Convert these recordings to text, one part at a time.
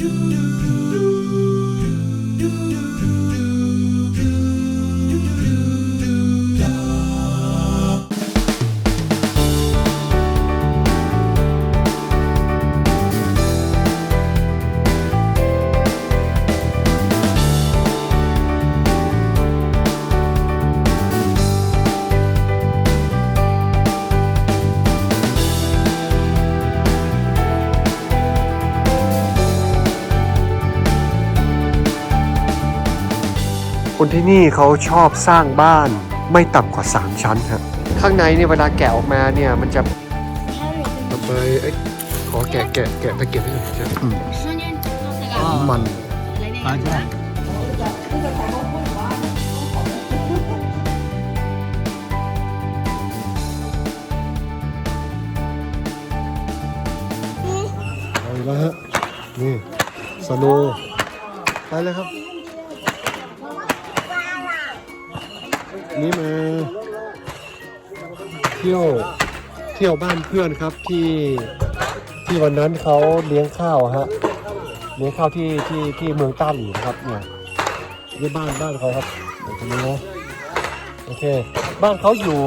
คน ที่นี่เขาชอบสร้างบ้านไม่ต่ำกว่า 3 ชั้นครับข้างในเนี่ยเวลาแกะออกมาเนี่ยมันจะทำไมไอ้ขอแกะแกะแกะตะเกียบให้หน่อยจ้ะมันเอาอีกแล้วฮะนี่สโนว์ไปเลยครับ นี่มา เที่ยวเที่ยวบ้านเพื่อนครับที่ที่วันนั้นเขาเลี้ยงข้าวฮะเลี้ยงข้าวที่ที่ที่เมืองต้าหลีนะครับเนี่ยนี่บ้านบ้านเขาครับเดี๋ยวตรงนี้นะโอเค บ้านเขาอยู่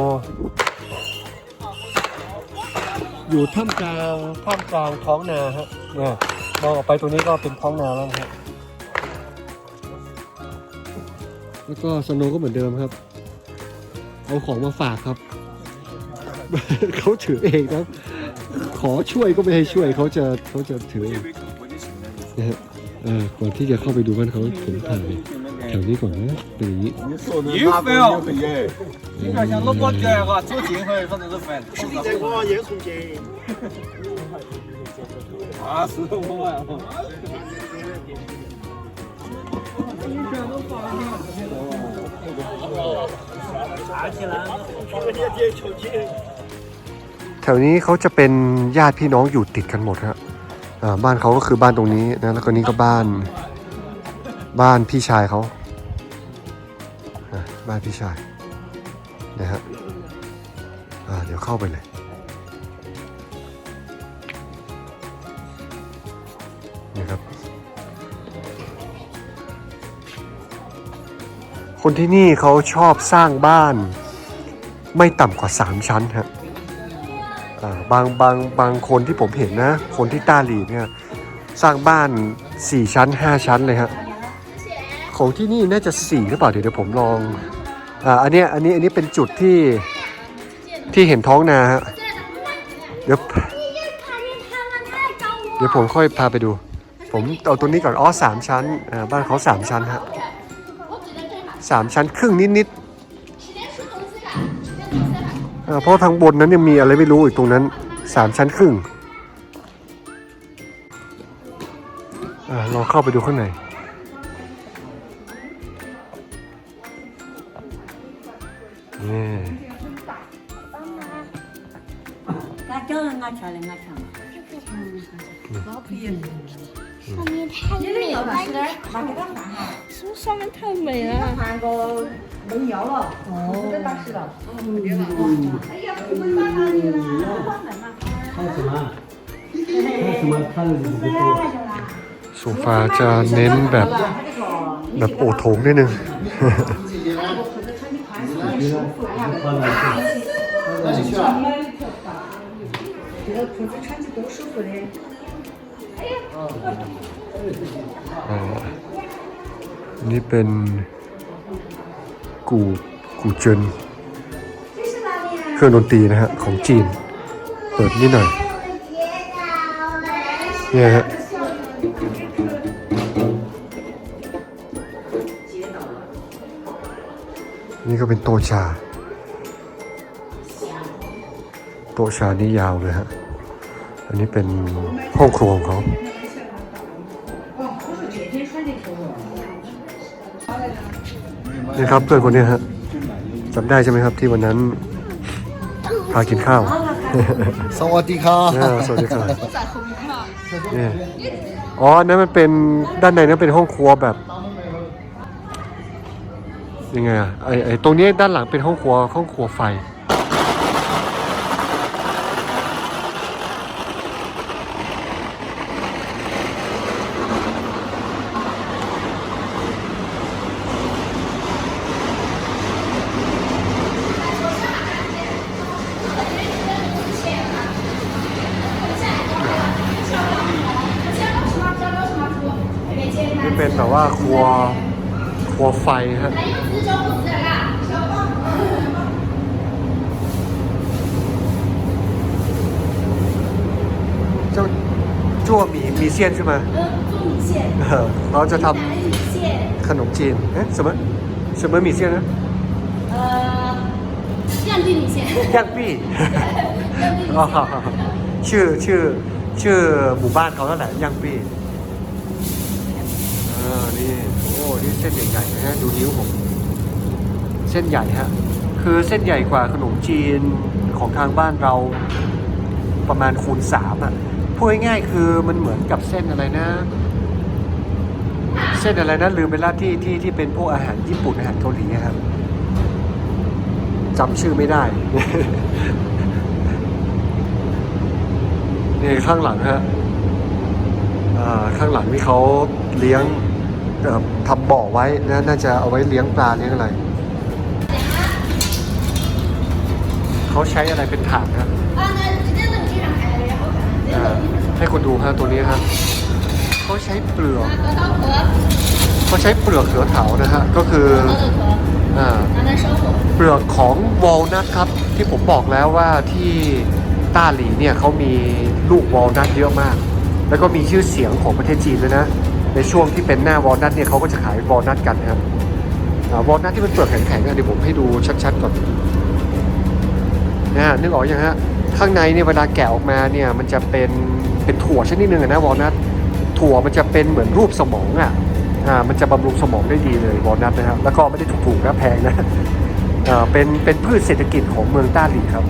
อยู่ท่ามกลางท่ามกลางท้องนาฮะเนี่ยมองออกไปตรงนี้ก็เป็นท้องนาแล้วนะฮะแล้วก็สโนว์ก็เหมือนเดิมครับ เอาของมาฝากครับ เขาถือเองครับ ขอช่วยก็ไม่ให้ช่วยเขาจะเขาจะถือเองนะฮะเออก่อนที่จะเข้าไปดูบ้านเขาผมถ่ายแถวนี้ก่อนนะเป็นอย่างนี้ยิ้มเฟลที่เราจะลบกวนแกย์ก็ช่วยจริงเลยเขาจะรู้แฟนที่เด็กว่าเยอะคุเจอ่าสุดยอด。 แถวนี้เขาจะเป็นญาติพี่น้องอยู่ติดกันหมดฮะอ่าบ้านเขาก็คือบ้านตรงนี้นะแล้วก็นี้ก็บ้าน บ้านพี่ชายเขาบ้านพี่ชายนะฮะอ่าเดี๋ยวเข้าไปเลย คนที่นี่เขาชอบสร้างบ้าน ไม่ต่ำกว่า 3 ชั้นฮะอ่าบางบางบางคนที่ผมเห็นนะ คนที่ต้าหลีเนี่ยสร้างบ้าน 4 ชั้น 5 ชั้นเลยฮะของที่นี่น่าจะ 4 หรือเปล่าเดี๋ยวเดี๋ยวผมลองอ่าอันนี้อันนี้อันนี้เป็นจุดที่ที่เห็นท้องนาฮะเดี๋ยวเดี๋ยวผมค่อยพาไปดู ผมเอาตัวนี้ก่อนอ๋อสามชั้นอ่าบ้านเขาสามชั้นฮะ สามชั้นครึ่งนิดๆเพราะทางบนนั้นยังมีอะไรไม่รู้อีกตรงนั้นสามชั้นครึ่งเราลองเข้าไปดูข้างใน 上面太美了？韩国没有了，哦，这倒是了。哎呀，我们大哪里了？看什么？看什么？看了你不多。 โซฟาจะเน้นแบบแบบโอโถงนิดนึง 换 นี่เป็นกูกูเจินเครื่องดนตรีนะฮะของจีน เปิดนิดหน่อยเนี่ยฮะนี่ก็เป็นโตชา โตชานี่ยาวเลยฮะ อันนี้เป็นห้องครัวของเขา นี่ครับ เพื่อนคนนี้ฮะจำได้ใช่ไหมครับที่วันนั้นพากินข้าว สวัสดีครับอ่าสวัสดีครับนี่อ๋ออันนั้นมันเป็นด้านในนั้นเป็นห้องครัวแบบยังไงอะไอไอตรงนี้ด้านหลังเป็นห้องครัวห้องครัวไฟ น เป็นแบบว่าครัว ลัวไฟฮะเจ้าจั่วหมีมีเซียนใช่ไหมเออจั่วมีเสี้ยนเราจะทำขนมจีนเอ๊ะสมมติสมมติมีเซียนนะเออย่างปีหมีเซียนย่างปีชื่อชื่อชื่อหมู่บ้านเขาเท่าไหละย่างปีเออนี่ อ้นี่เส้นใหญ่ๆนะฮะดูนิ้วผมเส้นใหญ่ฮะคือเส้นใหญ่กว่าขนมจีนของทางบ้านเราประมาณคูณสามอะพูดง่ายๆคือมันเหมือนกับเส้นอะไรนะ เส้นอะไรนะลืมไปละที่ที่ที่เป็นพวกอาหารญี่ปุ่นอาหารเกาหลีครับจำชื่อไม่ได้นี่ข้างหลังฮะอ่าข้างหลังนี่เขาเลี้ยง ทำบ่อไว้นะน่าจะเอาไว้เลี้ยงปลาเลี้ยงอะไรเขาใช้อะไรเป็นถางครับให้คุณดูฮะตัวนี้ฮะเขาใช้เปลือกเขาใช้เปลือกเขือเถานะฮะก็คือเปลือกของวอลนัทครับ ที่ผมบอกแล้วว่าที่ต้าหลีเนี่ยเขามีลูกวอลนัทเยอะมาก แล้วก็มีชื่อเสียงของประเทศจีนเลยนะ ในช่วงที่เป็นหน้าวอลนัทเนี่ยเขาก็จะขายวอลนัทกันนะครับวอลนัทที่มันเปลือกแข็งๆเดี๋ยวผมให้ดูชัดๆก่อนนะฮะนึกออกยังฮะข้างในเนี่ยเวลาแกะออกมาเนี่ยมันจะเป็นเป็นถั่วชนิดหนึ่งนะวอลนัทถั่วมันจะเป็นเหมือนรูปสมองอะอ่ามันจะบำรุงสมองได้ดีเลยวอลนัทนะครับแล้วก็ไม่ได้ถูกๆนะแพงนะเอ่อเป็นเป็นพืชเศรษฐกิจของเมืองต้าหลีครับ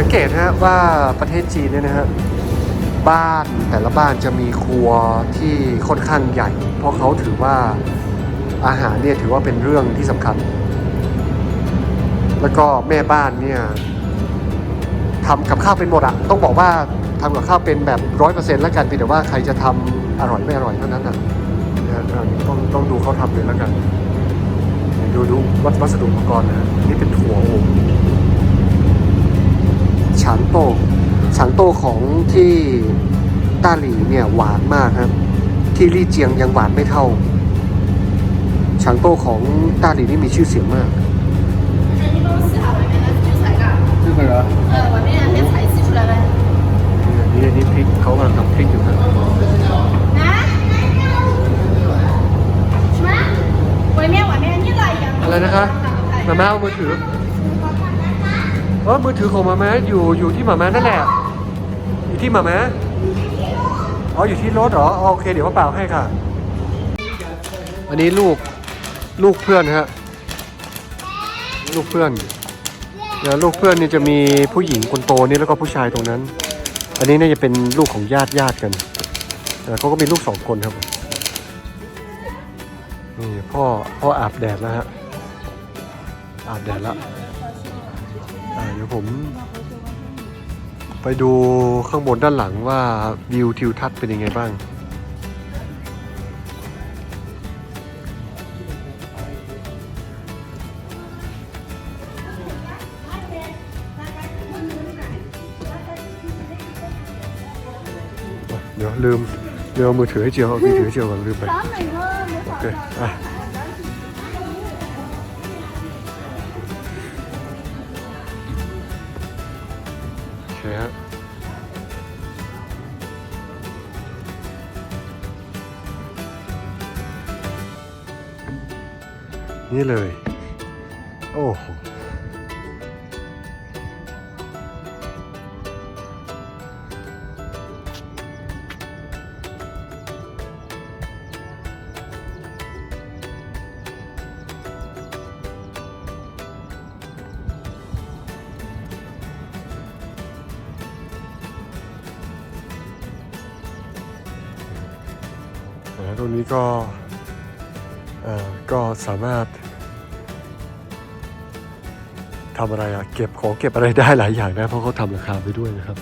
สังเกตฮะว่าประเทศจีนเนี่ยนะฮะบ้านแต่ละบ้านจะมีครัวที่ค่อนข้างใหญ่ เพราะเขาถือว่าอาหารเนี่ยถือว่าเป็นเรื่องที่สำคัญ แล้วก็แม่บ้านเนี่ยทำกับข้าวเป็นหมดอะต้องบอกว่าทำกับข้าวเป็นแบบร้อยเปอร์เซ็นต์แล้วกันเพียงแต่ว่าใครจะทำอร่อยไม่อร่อยเท่านั้นนะต้องต้องดูเขาทำเลยแล้วกัน ดูดูวัสดุอุปกรณ์นะนี่เป็นถั่วโอ่ง ฉางโต้ฉางโต้ของที่ต้าหลีเนี่ยหวานมากครับ ที่ลี่เจียงยังหวานไม่เท่าฉางโต้ของต้าหลีนี่มีชื่อเสียงมาก 不是，你帮我撕下外面的韭菜干，这个人呃，外面那些菜撕出来呗。 นี่อันนี้พริกเขากำลังทำพริกอยู่ครับ 啊？什么？外面外面你来一样。 อะไรนะคะมาม่าเอามือถือ เออมือถือของมาม่าอยู่อยู่ที่มาม่านั่นแหละ อยู่ที่มาม่าอ๋ออยู่ที่รถเหรอโอเค เดี๋ยวเขาเปล่าให้ค่ะ อันนี้ลูกลูกเพื่อนฮะลูกเพื่อนเดี๋ยวลูกเพื่อนนี่จะมีผู้หญิงคนโตนี่แล้วก็ผู้ชายตรงนั้น อันนี้น่าจะเป็นลูกของญาติญาติกันแต่เขาก็มีลูกสองคนครับนี่พ่อพ่ออาบแดดแล้วฮะอาบแดดแล้วี๋ยวผม ไปดูข้างบนด้านหลังว่าวิวทิวทัศน์เป็นยังไงบ้างเดี๋ยวลืมเดี๋ยวมือถือให้เจียวเอามือถือให้เจียวก่อนลืมไป โอเค อะ นี่เล อะไรอะเก็บของเก็บอะไรได้หลายอย่างนะเพราะเขาทำราคาไปด้วยนะครับ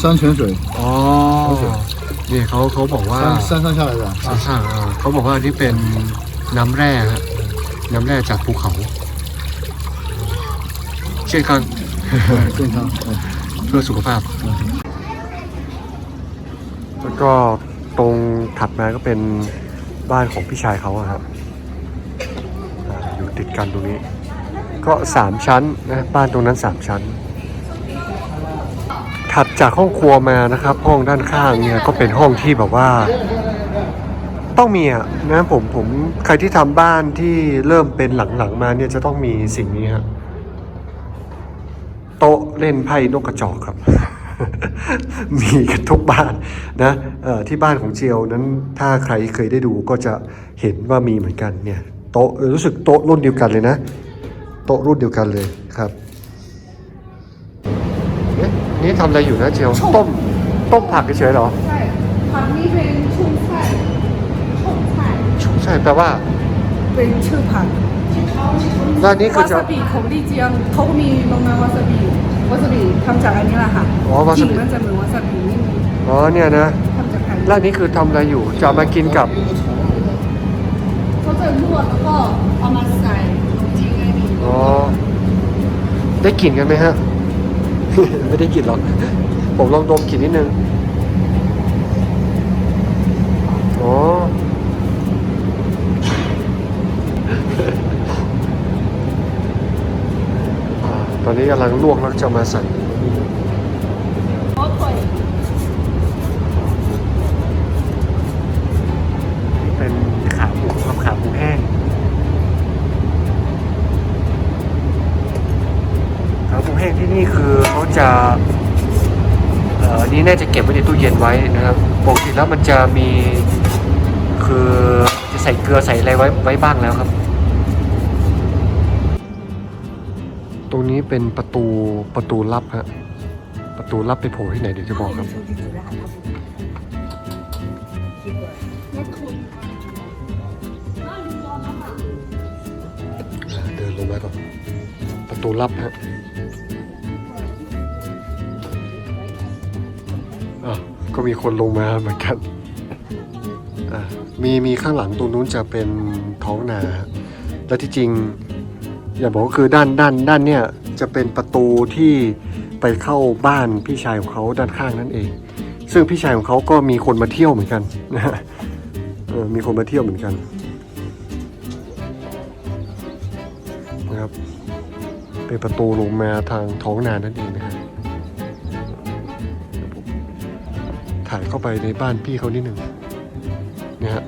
山泉水哦，นี่เขาเขาบอกว่า山山上下来的，山上啊เขาบอกว่านี่เป็น น้ำแร่ฮะน้ำแร่จากภูเขา เช่นกันเพื่อสุขภาพ แล้วก็ตรงถัดมาก็เป็นบ้านของพี่ชายเขาครับอยู่ติดกันตรงนี้ ก็สามชั้นนะบ้านตรงนั้นสามชั้น ถัดจากห้องครัวมานะครับ ห้องด้านข้างเนี่ยก็เป็นห้องที่แบบว่า ต้องมีอะนะผมผมใครที่ทำบ้านที่เริ่มเป็นหลังๆมาเนี่ยจะต้องมีสิ่งนี้ฮะโต๊ะเล่นไพ่นกกระจอกครับ มีกันทุกบ้านนะเอ่อที่บ้านของเจียวนั้นถ้าใครเคยได้ดูก็จะเห็นว่ามีเหมือนกันเนี่ยโต๊ะเออรู้สึกโต๊ะรุ่นเดียวกันเลยนะ โต๊ะรุ่นเดียวกันเลยครับเอ๊ะนี่ทำอะไรอยู่นะเจียวต้มต้มผักเฉยๆเหรอใช่ ใช่แปลว่า เป็นชื่อผักแล้วอันนี้คือวาจะ ซาบิของดีเจียงเขามีลงมาวาซาบิวาซาบิทำจากอันนี้แหละค่ะอ๋อวาซาบิ กลิ่นมันจะเหมือนวาซาบินิดนึงอ๋อเนี่ยนะทำจากไข่แล้วอันนี้คือทำอะไรอยู่จะเอามากินกับเขาจะลวกแล้วก็เอามาใส่ขนมจีนไงนี่อ๋อได้กลิ่นกันไหมฮะ ไม่ได้กลิ่นหรอก ผมลองดมกลิ่นนิดนึง อ๋อ อ่า ตอนนี้กำลังลวกแล้วจะมาใส่ขอถ้วยเป็นขาหมูครับขาหมูแห้งขาหมูแห้งที่นี่คือเขาจะอ่ออันนี้น่าจะเก็บไว้ในตู้เย็นไว้นะครับปกติแล้วมันจะมีคือจะใส่เกลือใส่อะไรไว้ไว้บ้างแล้วครับ รงนี้เป็นประตูประตูลับฮะประตูลับไปโผล่ที่ไหนเดี๋ยวจะบอกครับ เดินลงมาก่อนประตูลับฮะอะก็มีคนลงมาเหมือนกันอะมีมีข้างหลังตรงนู้นจะเป็นท้องนา และที่จริง อย่าบอกว่าคือด้านด้านด้านเนี่ยจะเป็นประตูที่ไปเข้าบ้านพี่ชายของเขาด้านข้างนั่นเอง ซึ่งพี่ชายของเขาก็มีคนมาเที่ยวเหมือนกันนะฮะมีคนมาเที่ยวเหมือนกันนะครับ เป็นประตูลงมาทางท้องนานั่นเองนะครับถ่ายเข้าไปในบ้านพี่เขานิดหนึ่งเนี่ยฮะ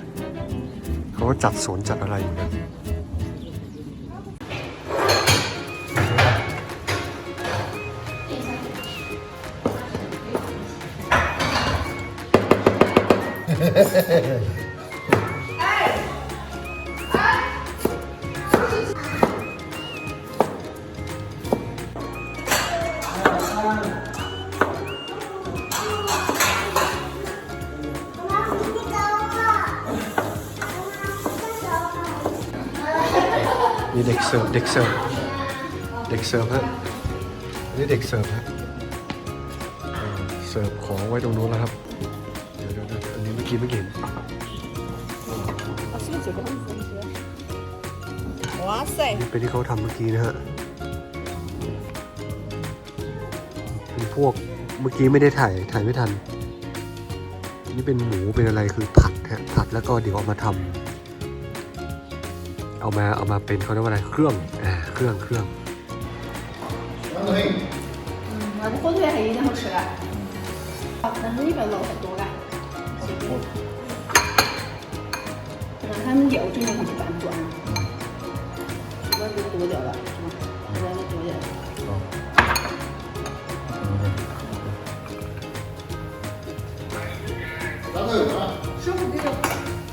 เขาก็จัดสวนจัดอะไรอยู่กัน มีเด็กเสิร์ฟเด็กเสิร์ฟเด็กเสิร์ฟฮะนี่เด็กเสิร์ฟฮะเสิร์ฟของไว้ตรงนู้นแล้วครับ เดี๋ยวอันนี้เมื่อกี้ไม่เห็น ว้า塞 นี่เป็นที่เขาทำเมื่อกี้นะฮะเป็นพวกเมื่อกี้ไม่ได้ถ่ายถ่ายไม่ทัน นี่เป็นหมูเป็นอะไรคือผัดฮะผัดแล้วก็เดี๋ยวเอามาทำเอามาเอามาเป็นเขาเรียกว่าอะไรเครื่องอ่าเครื่องเครื่อง 嗯，火腿还一定好吃的。但是里面肉太多 三角这么一转，转，多久了？转了多了？咱都有啊？师傅，这个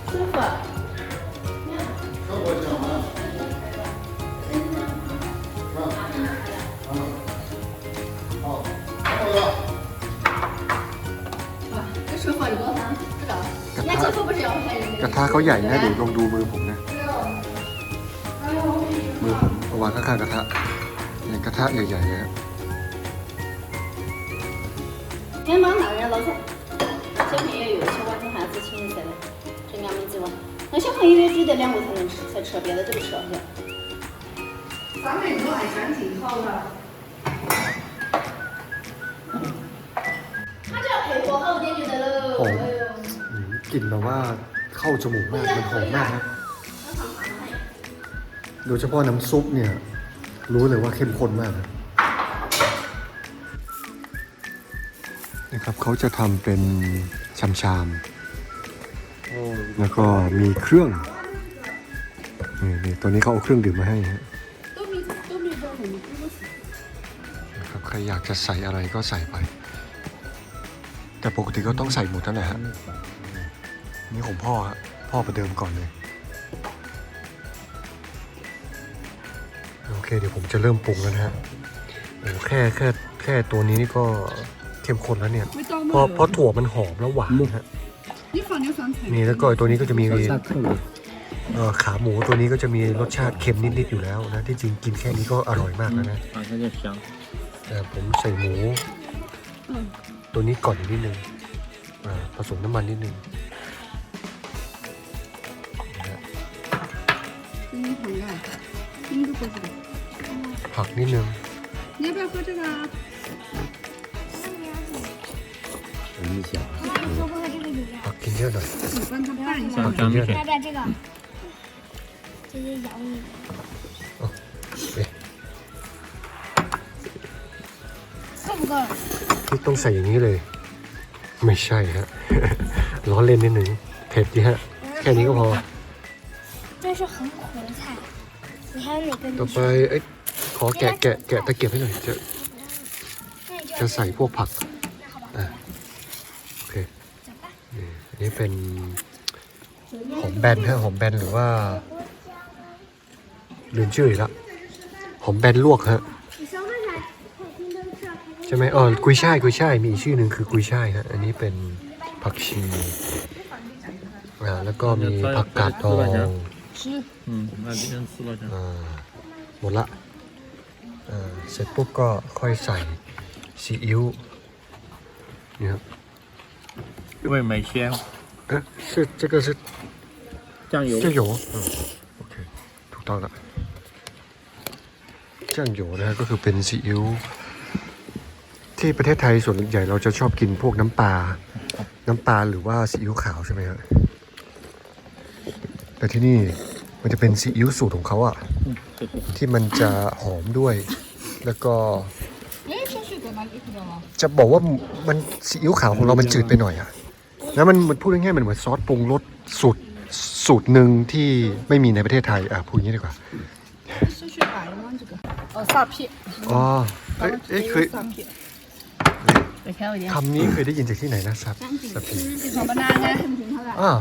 师傅。 เขาใหญ่นะเดี๋ยวลองดูมือผมนะ มือผมเอาวางข้างๆกระทะเนี่ยกระทะใหญ่ๆเลยครับ 连忙拿人老菜，小朋友有些晚上还是请人菜的，这俺们指望。那小朋友也只得两个才能吃，才吃，别的都不吃。咱们都还真挺好的。他这要配合好点就得了。 หอมอืมกลิ่นแบบว่า เข้าจมูกมาก มันหอมมากนะ โดยเฉพาะน้ำซุปเนี่ย รู้เลยว่าเข้มข้นมากนะนะครับเขาจะทำเป็นชามชามๆแล้วก็มีเครื่องนี่นี่ตัวนี้เขาเอาเครื่องดื่มมาให้ฮะนะครับใครอยากจะใส่อะไรก็ใส่ไป แต่ปกติก็ต้องใส่หมดนั่นแหละฮะ นี่ของพ่อฮะพ่อประเดิมก่อนเลย โอเคเดี๋ยวผมจะเริ่มปรุงแล้วนะฮะโอ้แค่แค่แค่ตัวนี้นี่ก็เข้มข้นแล้วเนี่ย ไม่ต้อง เพราะเพราะถั่วมันหอมแล้วหวานฮะ 你放点酸菜。 นี่แล้วก็ตัวนี้ก็จะมี 下课了。 เอ่อขาหมูตัวนี้ก็จะมีรสชาติเค็มนิดๆอยู่แล้วนะที่จริงกินแค่นี้ก็อร่อยมากแล้วนะ 马上就香。 แต่ผมใส่หมู ตัวนี้ก่อนอีกนิดนึงอ่าผสมน้ำมันนิดนึง 给你放点，你就喝这个。 ผักนิดนึง 你要不要喝这个啊？有印象。说不喝这个饮料， ผักกินเยอะหน่อย 你帮他拌一下。 ผักกินเยอะหน่อย 要不要这个？直接咬你。 เอ๊ะ 够不够？ ที่ต้องใส่อย่างนี้เลย ไม่ใช่ฮะ ล้อเล่นนิดนึงเผ็ดดีฮะ แค่นี้ก็พอ 这 是很苦的菜，你还有哪个？ ต่อไปเอ้ยขอแกะแกะแกะตะเกียบให้หน่อยจะ 那你就 จะใส่พวกผัก 那好吧， อ่ะโอเค 走吧。 นี่อันนี้เป็นหอมแบนฮะหอมแบนหรือว่าลืมชื่ออีกละหอมแบนลวกฮะ 你说为啥客厅都是要开 ใช่ไหมเออกุยช่ายกุยช่ายมีอีกชื่อหนึ่งคือกุยช่ายฮะอันนี้เป็นผักชีอ่าแล้วก็มีผักกาดดอง 嗯，那今天吃了香。 อ่าหมดละอ่าเสร็จปุ๊บก็ค่อยใส่ซีอิ๊วนี่ครับ 味美鲜，เอ๊ะ是这个是酱油酱油อืมโอเคถูกต้องละ酱油นะฮะก็คือเป็นซีอิ๊วที่ประเทศไทยส่วนใหญ่เราจะชอบกินพวกน้ำปลา น้ำปลาหรือว่าซีอิ๊วขาวใช่ไหมครับ แต่ที่นี่มันจะเป็นซีอิ๊วสูตรของเขาอะที่มันจะหอมด้วย แล้วก็ จะบอกว่ามันซีอิ๊วขาวของเรามันจืดไปหน่อยอะแล้วมันมันพูดง่ายๆมันเหมือนซอสปรุงรสสูตรสูตรหนึ่งที่ไม่มีในประเทศไทยอะพูดงี้ดีกว่าอ๋อเอ๋อเอ๊ะเคยคำนี้เคยได้ยินจากที่ไหนนะซับซับพีอ่า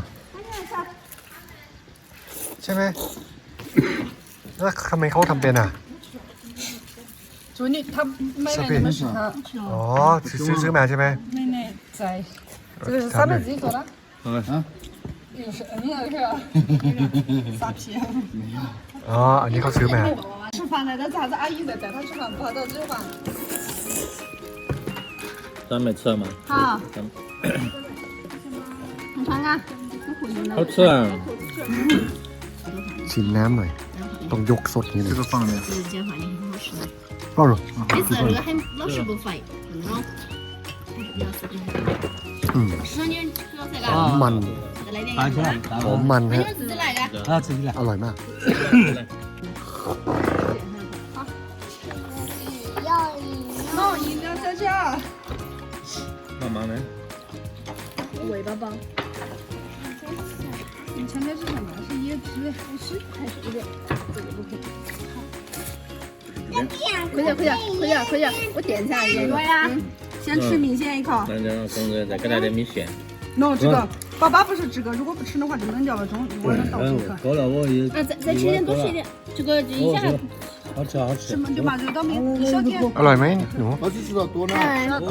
ใช่ไหมแล้วทำไมเขาทำเป็นอ่ะ 祝你他买来那么适合。 อ๋อซื้อซื้อซื้อมาใช่ไหม 奶奶在。这个是咱们自己做的。好嘞，又是嗯那个撒皮。 อ๋ออันนี้เขาซื้อมา 吃饭来的啥子阿姨在带他吃饭，不好找吃饭。咱们吃了吗？好，咱们你看看，好吃啊！ ชิมน้ำหน่อย ต้องยกสดอย่างนี้เลย 这个放的。这煎饭也很好吃的， ก็หรอ 每次这个还老师不发，那种比较适合。 อืม 吃你老菜 หอม 干， มัน 再来点打起来盐。，หอมมัน 那你 ฮะ 们自己来的。啊，自己来。 อร่อยมาก 要饮料。弄饮料小姐，干嘛呢？尾巴包。 你前面是什么？是椰汁还是还是一点？这个不可以。快点快点快点快点！我垫下一个呀。嗯，先吃米线一口。那就让公子再给他点米线。弄这个，爸爸不是这个，如果不吃的话就扔掉了，中我能倒出去。够了，我也。啊，再再吃一点，多吃一点。这个这一下还好吃好吃什。么就把这个当面一小点。 อร่อยไหมหนู 我只知道多呢。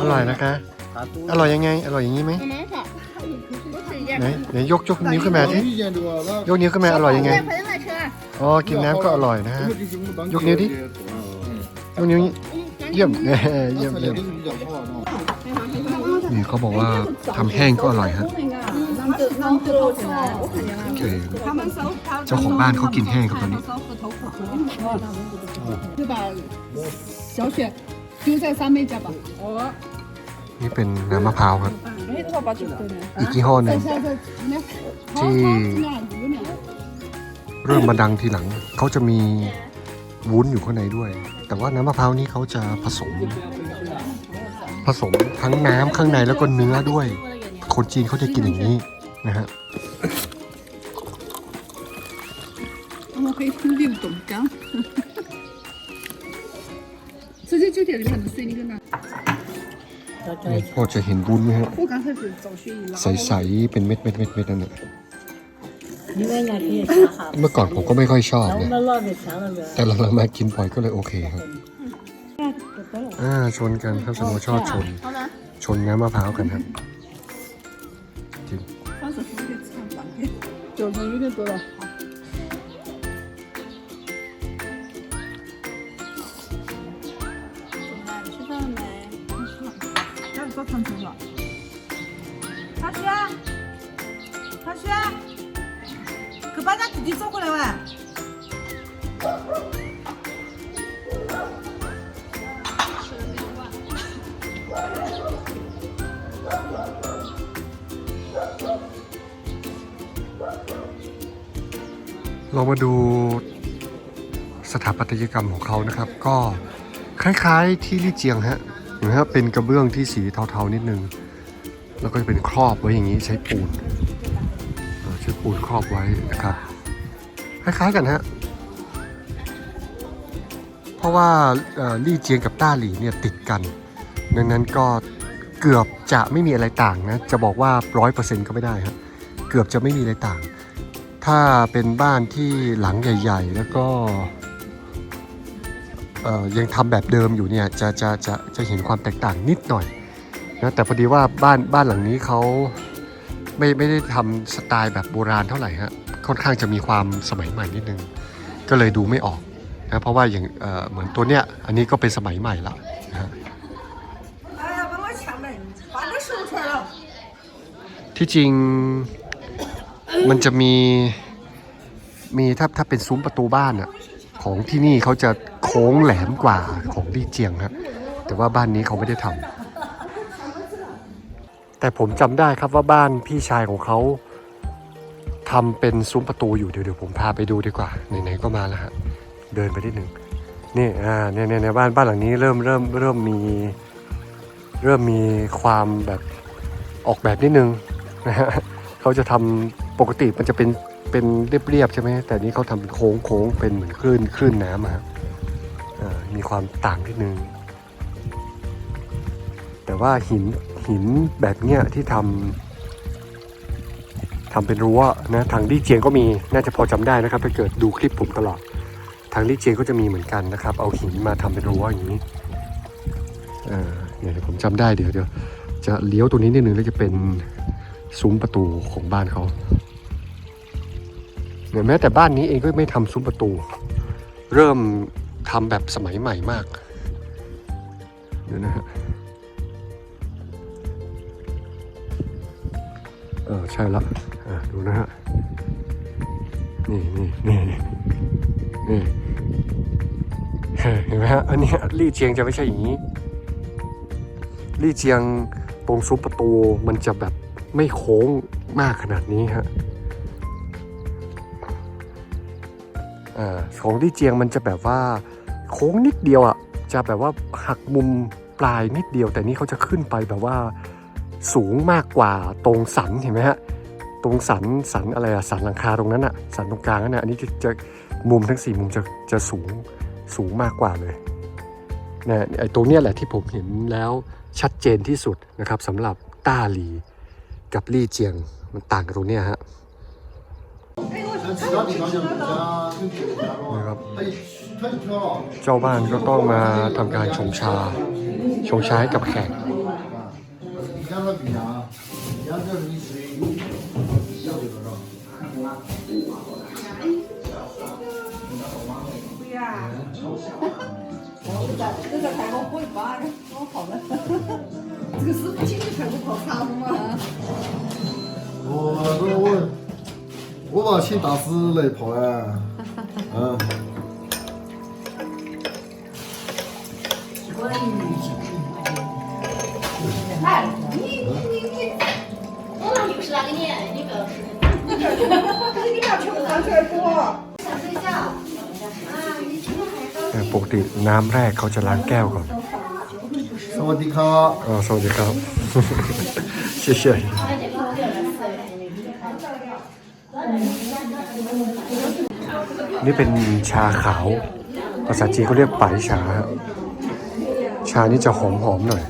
อร่อยนะคะ อร่อยยังไง อร่อยอย่างนี้ไหม 慢慢少，多吃一点 ไหนไหนยกยกนิ้วขึ้นมาทียกนิ้วขึ้นมาอร่อยยังไงอ๋อกินน้ำก็อร่อยนะฮะยกนิ้วดิยกนิ้วเยี่ยมเยี่ยมเยี่ยมนี่เขาบอกว่าทำแห้งก็อร่อยฮะเจ้าของบ้านเขากินแห้งครับตอนนี้นี่เป็นน้ำมะพร้าวครับ อีกกี่ห้อหนึ่งที่เริ่มมาดังทีหลัง เขาจะมีวุ้นอยู่ข้างในด้วย แต่ว่าน้ำมะพร้าวนี้เขาจะผสม ผสมทั้งน้ำข้างในแล้วก็เนื้อด้วย คนจีนเขาจะกินอย่างนี้นะฮะเราเคยพูดวิวตรงกันซึ่งจุดเดียวกันซึ่งนี่ก็นะ พอจะเห็นบุญไหมฮะใสๆเป็นเม็ดเม็ดเม็ดเม็ดนั่นแหละเมื่อก่อนผมก็ไม่ค่อยชอบนะแต่หลังๆมากินบ่อยก็เลยโอเคครับอ่าชนกันครับสโนชอบชน ชนน้มะพร้าวกันครับจริง 또 천천히 좋 아. 다시 야. 다시 야. 그 바닥 뒤쪽으로 와. เรามาดูสถาปัตยกรรมของเขานะครับ ก็คล้ายๆที่ลี่เจียงฮะ นไหมครับเป็นกระเบื้องที่สีเทาๆนิดนึง แล้วก็จะเป็นครอบไว้อย่างนี้ใช้ปูนใช้ปูนครอบไว้นะครับคล้ายๆกันฮะเพราะว่าลี่เจียงกับต้าหลีเนี่ยติดกัน ดังนั้นก็เกือบจะไม่มีอะไรต่างนะจะบอกว่าร้อยเปอร์เซ็นต์ก็ไม่ได้ครับเกือบจะไม่มีอะไรต่าง ถ้าเป็นบ้านที่หลังใหญ่ ๆ แล้วก็ ยังทำแบบเดิมอยู่เนี่ยจะจะจะจะเห็นความแตกต่างนิดหน่อยนะแต่พอดีว่าบ้านบ้านหลังนี้เขาไม่ไม่ได้ทำสไตล์แบบโบราณเท่าไหร่ฮะค่อนข้างจะมีความสมัยใหม่นิดนึง ก็เลยดูไม่ออกนะเพราะว่าอย่างเหมือนตัวเนี้ยอันนี้ก็เป็นสมัยใหม่ละะที่จริงมันจะมีมีถ้าถ้าเป็นซุ้มประตูบ้านอะ ของที่นี่เขาจะโค้งแหลมกว่าของลี่เจียงฮะแต่ว่าบ้านนี้เขาไม่ได้ทำแต่ผมจำได้ครับว่าบ้านพี่ชายของเขาทำเป็นซุ้มประตูอยู่เดี๋ยวเดี๋ยวผมพาไปดูดีกว่าไหนๆก็มาแล้วฮะเดินไปนิดหนึ่งนี่อ่าเนี่ยเนี่ยเนี่ยบ้านบ้านหลังนี้เริ่มเริ่มเริ่มมีเริ่มมีความแบบออกแบบนิดนึงนะฮะเขาจะทำปกติมันจะเป็น เป็นเรียบๆใช่ไหมแต่นี้เขาทำเป็นโค้งโค้งเป็นเหมือนคลื่นคลื่นน้ำอะฮะอ่ามีความต่างนิดนึง แต่ว่าหินหินแบบเนี้ยที่ทำทำเป็นรั้วนะทางลี่เจียงก็มีน่าจะพอจำได้นะครับถ้าเกิดดูคลิปผมตลอด ทางลี่เจียงก็จะมีเหมือนกันนะครับ เอาหินมาทำเป็นรั้วอย่างนี้เออเนี่ยเดี๋ยวผมจำได้เดี๋ยวเดี๋ยวจะเลี้ยวตรงนี้นิดนึงแล้วจะเป็นซุ้มประตูของบ้านเขา เนี่ยแม้แต่บ้านนี้เองก็ไม่ทำซุ้มประตู เริ่มทำแบบสมัยใหม่มากเดี๋ยวนะฮะเออใช่ละอะดูนะฮะนี่นี่นี่นี่เห็นไหมฮะอันนี้ลี่เจียงจะไม่ใช่อย่างนี้ลี่เจียงตรงซุ้มประตูมันจะแบบไม่โค้งมากขนาดนี้ฮะ ของที่เจียงมันจะแบบว่าโค้งนิดเดียวอะจะแบบว่าหักมุมปลายนิดเดียว แต่นี่เขาจะขึ้นไปแบบว่าสูงมากกว่าตรงสันเห็นไหมฮะตรงสันสันอะไรอะสันหลังคาตรงนั้นอะสันตรงกลางนั่นอะอันนี้จะจะมุมทั้งสี่มุมจะจะสูงสูงมากกว่าเลยนะไอตรงเนี้ยแหละที่ผมเห็นแล้วชัดเจนที่สุดนะครับสำหรับต้าหลีกับลี่เจียงมันต่างกันตรงเนี้ยฮะ นะครับ 他一他一挑了， เจ้าบ้านก็ต้องมาทำการชงชา ชงชาให้กับแขก 你像那比啊，你像这是你水，要这个了。这个开个会吧，我好了。 这个师傅亲自排骨泡汤吗？我这我 我把请大师来泡嘞，嗯。我那又是那个年，你不要是。你俩全部放出来锅。 เออปกติน้ำแรกเขาจะล้างแก้วก่อน สวัสดีครับ อ๋อสวัสดีครับ เฉย นี่เป็นชาขาว ภาษาจีนเขาเรียกไปชาครับชานี่จะหอมๆหน่อย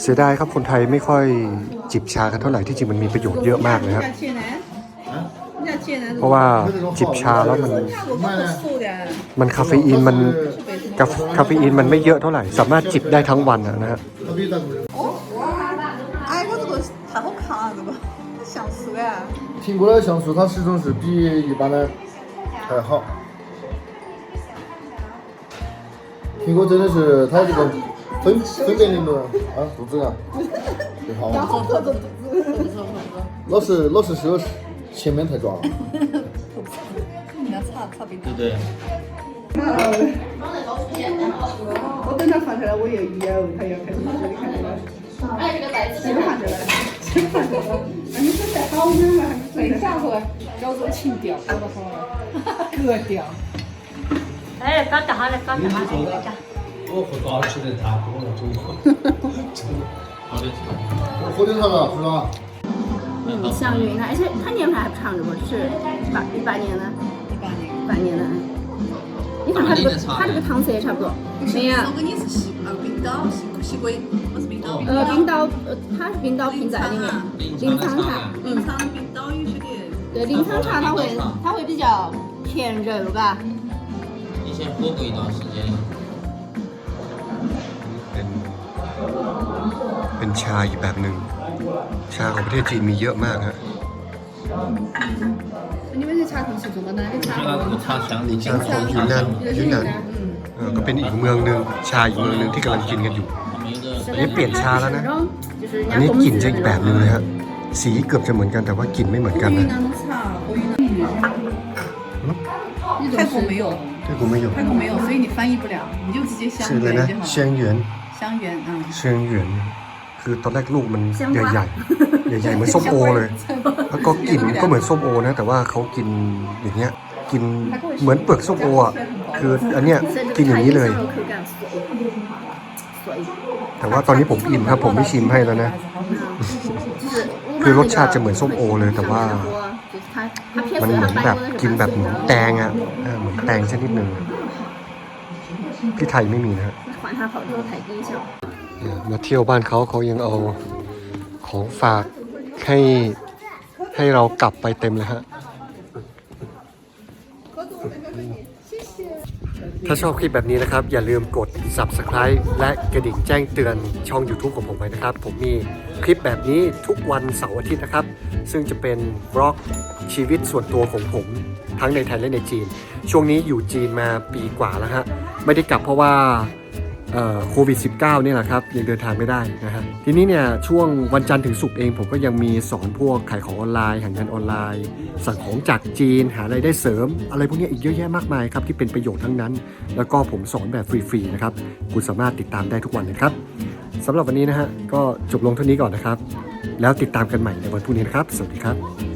เสียดายครับคนไทยไม่ค่อยจิบชากันเท่าไหร่ที่จริงมันมีประโยชน์เยอะมากเลยครับ 去呢？你家去呢？ เพราะว่าจิบชาแล้วมัน 我不素的。 มันคาเฟอีนมันกาคาเฟอีนมันไม่เยอะเท่าไหร่ สามารถจิบได้ทั้งวันอะนะฮะ 隔壁大姑娘，哎，我这个太好看了，这个像素呀。苹果的像素它始终是比一般的 还好。苹果真的是它这个分分辨灵敏啊，肚子啊，对好。老是老是说前面太抓了。对不对？我等他放下来，我又有，他要开始这里看这个，哎，这个袋子你没准备好呢，你一，搞了，哎，搞好了，搞好了，我喝吃的多，喝点啥？子？嗯，香云的，而且它年份还不长着不是八一八年的，一八年，一八年的。你看它这个，它这个汤色也差不多。没有，我跟你是习惯了。冰岛西西归，我是冰岛冰呃，冰岛，呃，它是冰岛品在里面，临沧茶，嗯，长冰岛有些的。对，临沧茶它会它会比较偏柔，嘎。以前火过一段时间。 เป็นเป็นชาอีกแบบหนึ่ง ชาของประเทศจีนมีเยอะมากฮะ 你们是茶桶是做的哪个茶那个茶香的 ชาของยูนนานยูนนาน เออก็เป็นอีกเมืองหนึ่งชาอีกเมืองหนึ่งที่กำลังกินกันอยู่ 他们有个 อันนี้เปลี่ยนชาแล้วนะ 就是人 อัน 家 นี้ 公 กลิ่น 司 จะอีกแบบหนึ่งเลยฮะ สีเกือบจะเหมือนกันแต่ว่ากลิ่นไม่เหมือนกันนะ 南的茶，和云南。泰国没有， ที่ผมไม่อยู่ 泰国没有，所以你翻译不了，你就直接香 ชื่ออะไร 橼 นะ 就好 เชียงหยวน 香橼啊。 เชียงหยวนคือตอนแรกลูกมันใหญ่ๆ ใหญ่ๆเหมือนส้มโอเลย แล้วก็กลิ่นก็เหมือนส้มโอนะ แต่ว่าเขากินอย่างเงี้ย กินเหมือนเปลือกส้มโออ่ะ คืออันเนี้ยกินอย่างนี้เลย แต่ว่าตอนนี้ผมอิ่มครับ ผมไม่ชิมให้แล้วนะ คือรสชาติจะเหมือนส้มโอเลยแต่ว่า มันเหมือนแบบกินแบบเหมือนแตงอะเหมือนแตงชนิดหนึ่งพี่ไทยไม่มีนะมาเที่ยวบ้านเขาเขายังเอาของฝากให้ให้เรากลับไปเต็มเลยฮะ ถ้าชอบคลิปแบบนี้นะครับ อย่าลืมกด subscribe และกระดิ่งแจ้งเตือนช่อง YouTube ของผมไว้นะครับ ผมมีคลิปแบบนี้ทุกวันเสาร์อาทิตย์นะครับ ซึ่งจะเป็นบล็อกชีวิตส่วนตัวของผม ทั้งในไทยและในจีน ช่วงนี้อยู่จีนมาปีกว่าแล้วฮะไม่ได้กลับเพราะว่า โควิด -19 เนี่ยแหละครับยังเดินทางไม่ได้นะฮะทีนี้เนี่ยช่วงวันจันทร์ถึงศุกร์เองผมก็ยังมีสอนพวกขายของออนไลน์หางานออนไลน์ สั่งของจากจีนหารายได้เสริม อะไรพวกนี้อีกเยอะแยะมากมายครับที่เป็นประโยชน์ทั้งนั้น แล้วก็ผมสอนแบบฟรีๆนะครับคุณสามารถติดตามได้ทุกวันนะครับสำหรับวันนี้นะฮะก็จบลงเท่านี้ก่อนนะครับ แล้วติดตามกันใหม่ในวันพรุ่งนี้นะครับ สวัสดีครับ